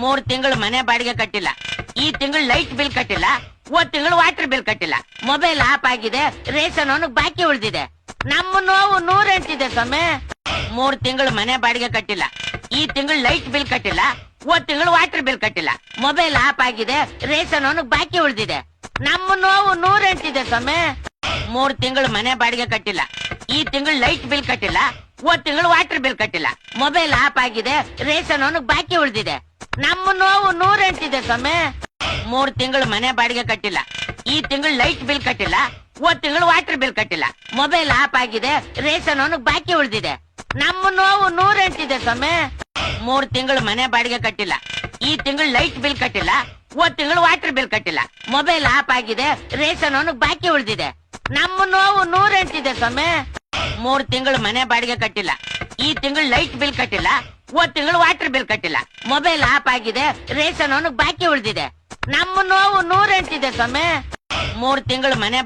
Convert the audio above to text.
ಮೂರ್ ತಿಂಗಳು ಮನೆ ಬಾಡಿಗೆ ಕಟ್ಟಿಲ್ಲ. ಈ ತಿಂಗಳು ಲೈಟ್ ಬಿಲ್ ಕಟ್ಟಿಲ್ಲ. ಹೋದ್ ತಿಂಗಳು ವಾಟರ್ ಬಿಲ್ ಕಟ್ಟಿಲ್ಲ. ಮೊಬೈಲ್ ಆಫ್ ಆಗಿದೆ, ರೇಷನ್ ಅವನಿಗೆ ಬಾಕಿ ಉಳಿದಿದೆ. ನಮ್ಮ ನೋವು ನೂರೆಂಟಿದೆ ಸ್ವಾಮಿ. ಮೂರ್ ತಿಂಗಳು ಮನೆ ಬಾಡಿಗೆ ಕಟ್ಟಿಲ್ಲ. ಈ ತಿಂಗಳು ಲೈಟ್ ಬಿಲ್ ಕಟ್ಟಿಲ್ಲ. ಹೋದ್ ತಿಂಗಳು ವಾಟರ್ ಬಿಲ್ ಕಟ್ಟಿಲ್ಲ. ಮೊಬೈಲ್ ಆಫ್ ಆಗಿದೆ, ರೇಷನ್ ಅವನಿಗೆ ಬಾಕಿ ಉಳಿದಿದೆ. ನಮ್ಮ ನೋವು ನೂರೆಂಟಿದೆ ಸ್ವಾಮಿ. ಮೂರ್ ತಿಂಗಳು ಮನೆ ಬಾಡಿಗೆ ಕಟ್ಟಿಲ್ಲ. ಈ ತಿಂಗಳು ಲೈಟ್ ಬಿಲ್ ಕಟ್ಟಿಲ್ಲ. ಹೋದ್ ತಿಂಗಳು ವಾಟರ್ ಬಿಲ್ ಕಟ್ಟಿಲ್ಲ. ಮೊಬೈಲ್ ಆಫ್ ಆಗಿದೆ, ರೇಷನ್ ಅವನಿಗೆ ಬಾಕಿ ಉಳಿದಿದೆ. ನಮ್ಮ ನೋವು ನೂರೆಂಟಿದೆ ಸ್ವಾಮಿ. ಮೂರ್ ತಿಂಗಳು ಮನೆ ಬಾಡಿಗೆ ಕಟ್ಟಿಲ್ಲ. ಈ ತಿಂಗಳು ಲೈಟ್ ಬಿಲ್ ಕಟ್ಟಿಲ್ಲ. ಹೋದ್ ತಿಂಗಳು ವಾಟರ್ ಬಿಲ್ ಕಟ್ಟಿಲ್ಲ. ಮೊಬೈಲ್ ಆಫ್ ಆಗಿದೆ. ರೇಷನ್ ಅವನಿಗೆ ಬಾಕಿ ಉಳಿದಿದೆ. ನಮ್ಮ ನೋವು ನೂರೆಂಟಿದೆ ಸ್ವಾಮಿ. ಮೂರ್ ತಿಂಗಳು ಮನೆ ಬಾಡಿಗೆ ಕಟ್ಟಿಲ್ಲ. ಈ ತಿಂಗಳು ಲೈಟ್ ಬಿಲ್ ಕಟ್ಟಿಲ್ಲ. ಹೋದ್ ತಿಂಗಳು ವಾಟರ್ ಬಿಲ್ ಕಟ್ಟಿಲ್ಲ. ಮೊಬೈಲ್ ಆಫ್ ಆಗಿದೆ. ರೇಷನ್ ಅವನಿಗೆ ಬಾಕಿ ಉಳಿದಿದೆ. ನಮ್ಮ ನೋವು ನೂರೆಂಟಿದೆ ಸ್ವಾಮಿ. ಮೂರ್ ತಿಂಗಳು ಮನೆ ಬಾಡಿಗೆ ಕಟ್ಟಿಲ್ಲ. ಈ ತಿಂಗಳು ಲೈಟ್ ಬಿಲ್ ಕಟ್ಟಿಲ್ಲ. ಹೋದ್ ತಿಂಗಳು ವಾಟರ್ ಬಿಲ್ ಕಟ್ಟಿಲ್ಲ. ಮೊಬೈಲ್ ಆಫ್ ಆಗಿದೆ, ರೇಷನ್ ಅವನಿಗೆ ಬಾಕಿ ಉಳಿದಿದೆ. ನಮ್ಮ ನೋವು ನೂರೆಂಟಿದೆ ಸ್ವಾಮಿ. ಮೂರ್ ತಿಂಗಳು ಮನೆ